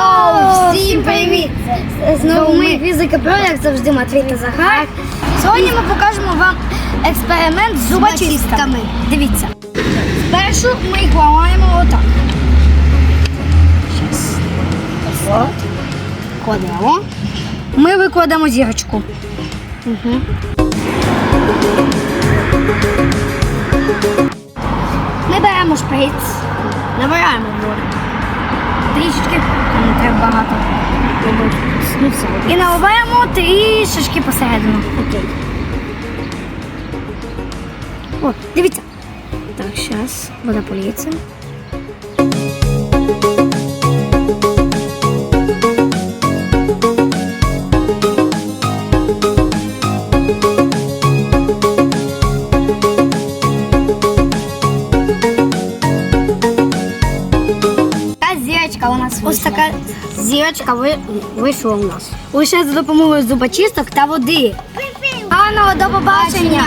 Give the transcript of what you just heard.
Йоу! Всім привіт! Знову ми фізика про, як завжди, Матвій та Захар. Сьогодні ми покажемо вам експеримент з зубочистками. Дивіться. Спершу ми їх ламаємо отак. От. Кладемо. Ми викладемо зірочку. Угу. Ми беремо шприц, набираємо воду. Трішечки, треба багато. Ну, все. І наливаємо трішечки посередину. Окей. О, дивіться. Так, зараз вода поліється. Та у нас Ось така зірочка ви- вийшла у нас. Лише за допомогою зубочисток та води. Гарного до побачення!